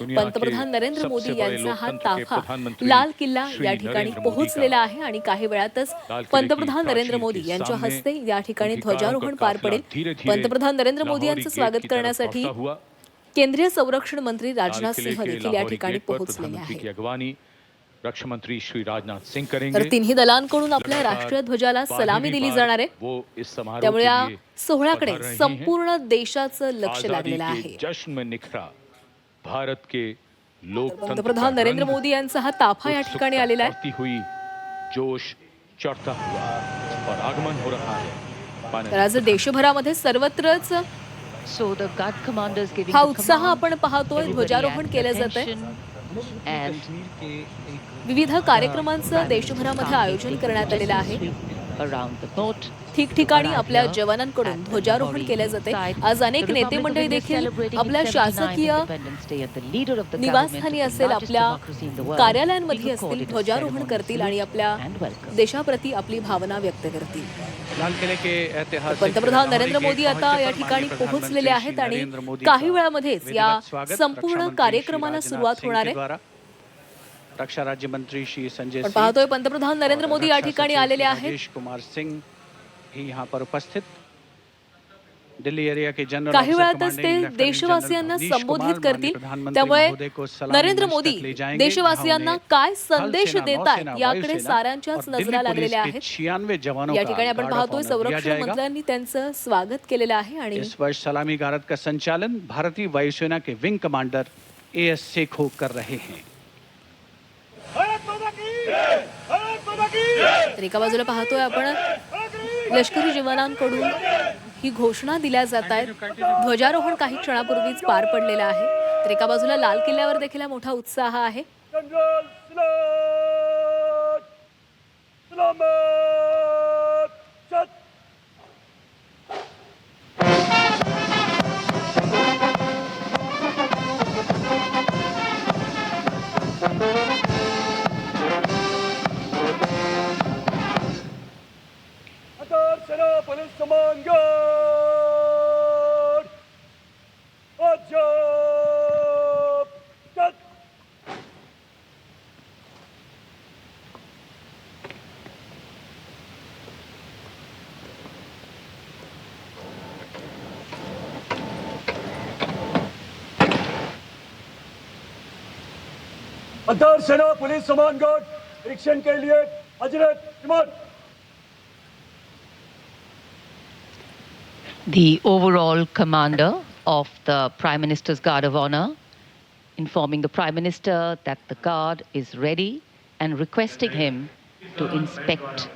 पंतप्रधान नरेंद्र मोदी यांचा हा ताफा लाल किल्ला या ठिकाणी पोहोचलेला आहे आणि काही वेळातच पंतप्रधान नरेंद्र मोदी यांच्या हस्ते या ठिकाणी ध्वजारोहण पार पडेल. पंतप्रधान नरेंद्र मोदी यांचं स्वागत करण्यासाठी केंद्रीय संरक्षण मंत्री राजनाथ सिंह देखील या ठिकाणी पोहोचलेले आहेत. अगवानी. रक्षा मंत्री श्री राजनाथ तर करेंगे. तिन्ही दलांकडून आपल्या राष्ट्रीय ध्वजाला सलामी दिली जाणार आहे. त्यामुळे या सोहळ्याकडे। संपूर्ण देशाचं लक्ष लागलेलं आहे. जश्न में निखरा भारत के लोकतंत्र पंतप्रधान का नरेंद्र मोदी यांचा हा ताफा या ठिकाणी आलेला आहे. हुई जोश चढ़ता हुआ और आगमन हो रहा है. तर आज देशभरामध्ये सर्वत्रच हा उत्साह आपण पाहतोय ध्वजारोहण केलं जात आहे विविध कार्यक्रमांचं देशभरामध्ये आयोजन करण्यात आलेलं आहे. ठिकठिकाणी आपल्या जवानांकडून ध्वजारोहण केले जाते. आज अनेक नेते मंडळी देखील आपल्या शासकीय निवासस्थानी असेल आपल्या कार्यालयांमध्ये असतील ध्वजारोहण करतील आणि आपल्या देशाप्रती आपली भावना व्यक्त करतील. पंतप्रधान नरेंद्र मोदी आता या ठिकाणी पोहोचलेले आहेत आणि काही वेळामध्येच या संपूर्ण कार्यक्रमाला सुरुवात होणार आहे. रक्षा राज्य मंत्री श्री संजय पण सिंह पाहतोय पंतप्रधान नरेंद्र मोदी या ठिकाणी आलेले आहेत। राजेश कुमार सिंह भी यहाँ पर उपस्थित। दिल्ली एरिया के जनरल काही वेळातच ते देशवासियांना संबोधित करतील त्यामुळे नरेंद्र मोदी देशवासियांना काय संदेश देत आहेत याकडे साऱ्यांच्याच नजरा लागलेल्या आहेत. 96 जवानों या ठिकाणी आपण पाहतोय संरक्षण। मंत्र्यांनी त्यांचं स्वागत केलेलं आहे आणि इस वर्ष सलामी गारद का संचालन भारतीय वायुसेना के विंग कमांडर ए एस शेखो कर रहे हैं। तर एका बाजूला पाहतोय आपण लष्करी जवानांकडून ही घोषणा दिल्या जात आहेत. ध्वजारोहण काही क्षणापूर्वीच पार पडलेलं आहे. तर एका बाजूला लाल किल्ल्यावर देखील हा मोठा उत्साह आहे. अंतर सेना पुलिस समान गार्ड निरीक्षण के लिए हजरत इमाम The overall commander of the Prime Minister's Guard of Honor informing the Prime Minister that the Guard is ready and requesting him to inspect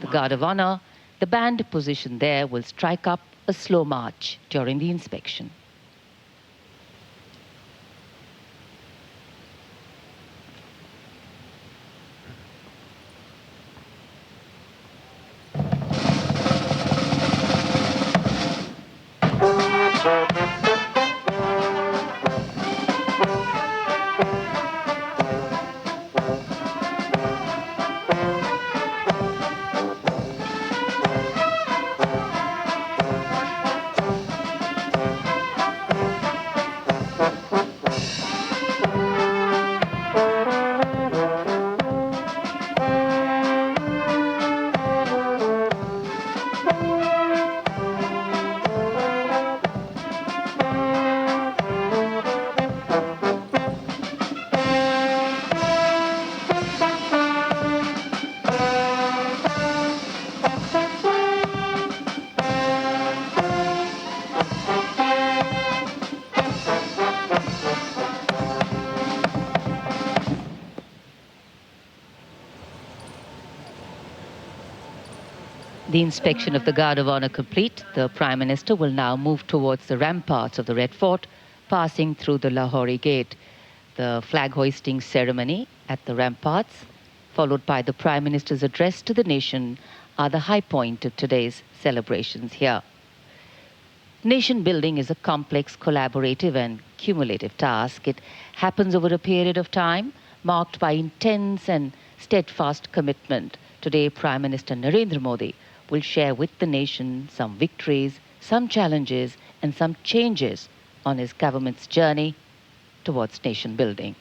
the Guard of Honor. The band positioned there will strike up a slow march during the inspection. The inspection of the Guard of Honor complete, the Prime Minister will now move towards the ramparts of the Red Fort, passing through the Lahori Gate. The flag hoisting ceremony at the ramparts, followed by the Prime Minister's address to the nation, are the high point of today's celebrations here. Nation building is a complex, collaborative, and cumulative task. It happens over a period of time marked by intense and steadfast commitment. Today, Prime Minister Narendra Modi will share with the nation some victories, some challenges, and some changes on his government's journey towards nation building.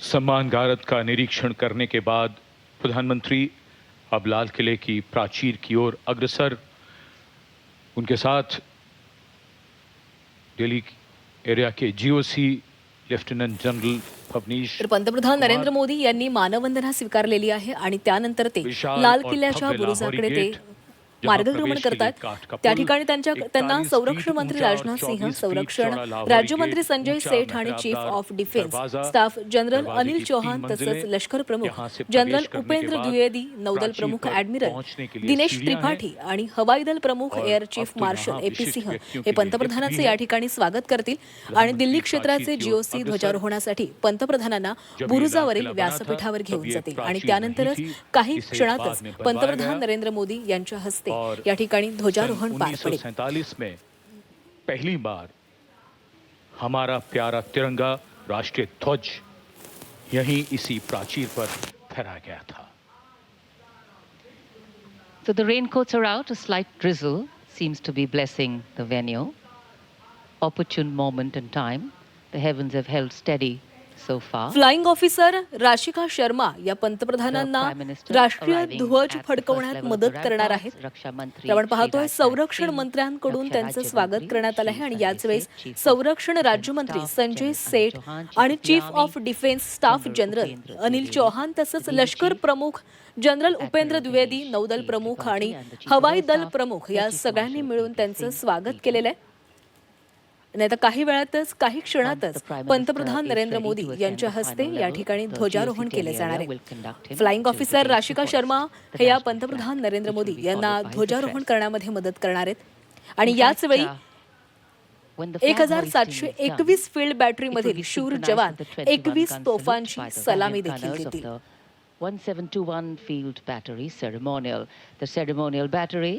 सम्मान गारद का निरीक्षण करने के बाद प्रधानमंत्री अब लाल किले की प्राचीर की ओर अग्रसर उनके साथ दिल्ली एरिया के जीओसी लेफ्टिनेंट जनरल तर पंतप्रधान नरेंद्र मोदी यांनी मानवंदना स्वीकारलेली आहे आणि त्यानंतर ते लाल किल्ल्याच्या बुरुजाकडे ते मार्गक्रमण करतात त्या ठिकाणी त्यांच्या 41 त्यांना संरक्षण मंत्री राजनाथ सिंह 24 फीट संरक्षण राज्यमंत्री संजय सेठ आणि chief of defence staff general Anil Chauhan तसंच लष्कर प्रमुख जनरल उपेंद्र द्विवेदी नौदल प्रमुख पर ऍडमिरल दिनेश। त्रिपाठी आणि हवाई दल प्रमुख air chief marshal A P Singh हे पंतप्रधानांचे या। ठिकाणी स्वागत करतील आणि दिल्ली क्षेत्राचे जीओसी ध्वजारोहणासाठी पंतप्रधानांना बुरुजावरील व्यासपीठावर घेऊन जातील आणि त्यानंतरच काही क्षणातच पंतप्रधान। नरेंद्र मोदी यांच्या हस्ते और या ठिकाणी ध्वजारोहण पार पडेल उन्नीस में पहली बार हमारा प्यारा तिरंगा राष्ट्रीय ध्वज यहीं इसी प्राचीर पर फहराया गया था So the raincoats are out. A slight drizzle seems to be blessing the venue. Opportune moment in time. The heavens have held steady so far. Flying officer Rashika Sharma या The पंतप्रधानांना Prime Minister राष्ट्रीय arriving ध्वज at the first फडकवण्यात level मदत करणार. आहेत रक्षा मंत्री तर आपण पाहतोय संरक्षण मंत्र्यांकडून त्यांचं स्वागत करण्यात आलं आहे श्री आणि संजय याच वेळेस सेठ, संरक्षण राज्यमंत्री Staff संजय General सेठ आणि chief of defence staff General general Upendra Anil Dwivedi, Chauhan तसंच लष्कर प्रमुख जनरल उपेंद्र द्विवेदी नौदल. प्रमुख आणि हवाई दल प्रमुख या सगळ्यांनी मिळून त्यांचं स्वागत. केलेलं आहे नाही तर काही वेळातच काही क्षणातच पंतप्रधान नरेंद्र मोदी यांच्या हस्ते या ठिकाणी ध्वजारोहण केले जाणार आहे. फ्लाइंग ऑफिसर राशिका शर्मा हे या पंतप्रधान नरेंद्र मोदी यांना ध्वजारोहण करण्यामध्ये मदत करणार आहेत. आणि याच वेळी एक हजार सातशे एकवीस फील्ड बॅटरी मधील शूर जवान एकवीस तोफांची सलामी देखील घेतील one seven two one field battery ceremonial तर सेरेमोनियल बॅटरी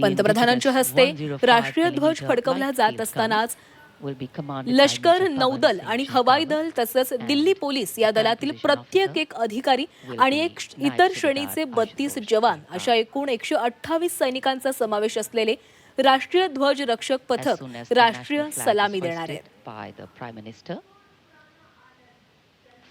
पंतप्रधानांच्या हस्ते राष्ट्रीय ध्वज फडकवला जात असतानाच लष्कर नौदल आणि हवाई दल तसंच दिल्ली पोलीस या दलातील प्रत्येक एक अधिकारी आणि एक इतर श्रेणीचे बत्तीस जवान अशा एकूण एकशे अठ्ठावीस सैनिकांचा समावेश असलेले राष्ट्रीय ध्वज रक्षक पथक राष्ट्रीय सलामी देणार आहेत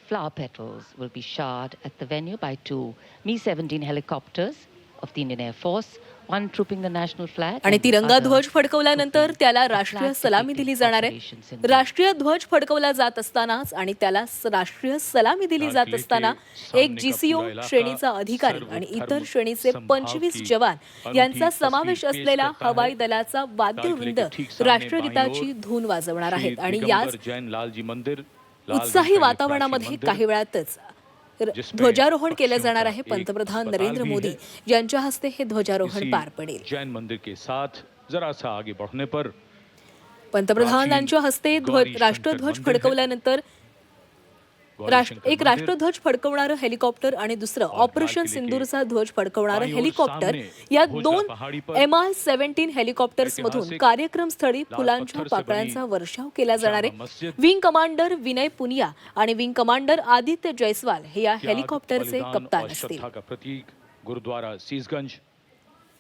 Flower petals will be shod at the venue by two Mi-17 helicopters of the Indian Air Force. One trooping the national flag आणि तिरंगा ध्वज फडकवल्यानंतर त्याला राष्ट्रीय सलामी दिली जाणार आहे राष्ट्रीय ध्वज फडकवला जात असतानाच आणि त्याला राष्ट्रीय सलामी दिली जात असताना एक जीसीओ श्रेणीचा अधिकारी आणि इतर श्रेणीचे पंचवीस जवान यांचा समावेश असलेला. हवाई दलाचा वाद्यवृंद राष्ट्रगीताची धून वाजवणार आहेत आणि याच उत्साही वातावरणामध्ये काही वेळातच ध्वजारोहण केलं जाणार आहे पंतप्रधान नरेंद्र मोदी. यांच्या हस्ते हे ध्वजारोहण पार पडेल जैन मंदिर के साथ जरा सा आगे बढ़ने पर पंतप्रधानांच्या हस्ते राष्ट्रध्वज. फडकवल्यानंतर राष्ट्र एक मंदिर, राष्ट्रध्वज फडकवणारं हेलिकॉप्टर आणि दुसरं ऑपरेशन सिंदूरचा ध्वज फडकवणारं हेलिकॉप्टर या दोन एम आय सेव्हन्टीन हेलिकॉप्टर्स मधून ऐतिहासिक कार्यक्रम स्थळी लाल फुलांच्या पाकळ्यांचा वर्षाव केला जाणार आहे विंग कमांडर विनय पुनिया आणि विंग कमांडर आदित्य जयस्वाल हे या हेलिकॉप्टरचे कप्तान असतील गुरुद्वारा सीसगंज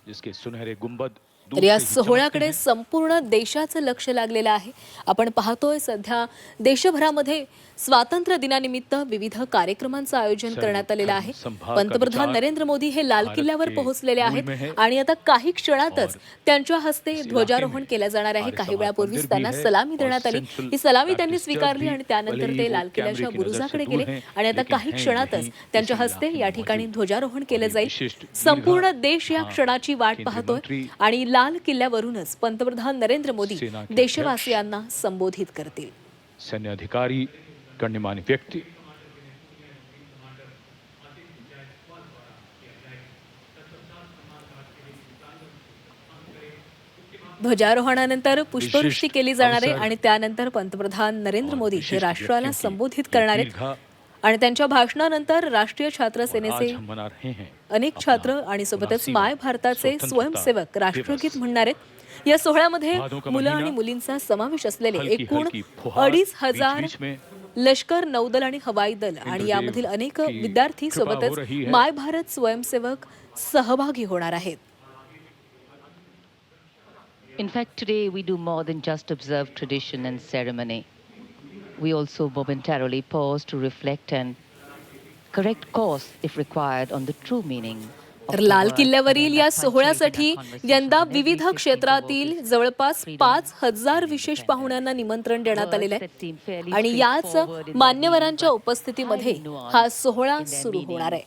जिसके सुनहरे गुंबद तर या सोहळ्याकडे। संपूर्ण देशाचं लक्ष लागलेलं आहे आपण पाहतोय सध्या देशभरामध्ये स्वातंत्र्य दिनानिमित्त विविध कार्यक्रमांचं आयोजन करण्यात आलेलं आहे. पंतप्रधान नरेंद्र मोदी हे लाल किल्ल्यावर पोहोचलेले आहेत है आणि आता काही क्षणातच त्यांच्या हस्ते ध्वजारोहण केलं जाणार आहे. काही वेळापूर्वीच त्यांना है सलामी देण्यात आली. ही सलामी त्यांनी स्वीकारली आणि त्यानंतर ही ते वो लाल किल्ल्याच्या बुरुजाकडे गेले हैं, आणि आता काही हैं क्षणातच त्यांच्या हस्ते या ठिकाणी। ध्वजारोहण केलं जाईल. संपूर्ण देश या हाँ, क्षणाची वाट पाहतोय आणि लाल किल्ल्यावरूनच पंतप्रधान नरेंद्र मोदी देशवासियांना संबोधित करतील. सैन्य अधिकारी गण्यमान्य व्यक्ति ध्वजारोहणानंतर पुष्पवृष्टी केली जाणार आहे आणि त्यानंतर पंतप्रधान नरेंद्र मोदी हे राष्ट्राला संबोधित करणार. आहेत आणि त्यांच्या भाषणानंतर राष्ट्रीय छात्र सेनेचे अनेक छात्र आणि सोबतच माय भारताचे स्वयंसेवक राष्ट्रगीत. म्हणणार. आहेत या सोहळ्यामध्ये मुलं आणि मुलींचा समावेश असलेले एकूण अडीच हजार लष्कर नौदल आणि हवाई दल आणि यामधील अनेक विद्यार्थी हो सोबतच है. माय भारत स्वयंसेवक सहभागी होणार आहेत In fact, today we do more than just observe tradition and ceremony. We also momentarily pause to reflect and correct course, if required, on the true meaning. तर लाल किल्ल्यावरील या सोहळ्यासाठी यंदा विविध क्षेत्रातील जवळपास पाच हजार विशेष पाहुण्यांना निमंत्रण देण्यात आलेलं आहे. आणि याच मान्यवरांच्या उपस्थितीमध्ये हा सोहळा सुरू होणार आहे.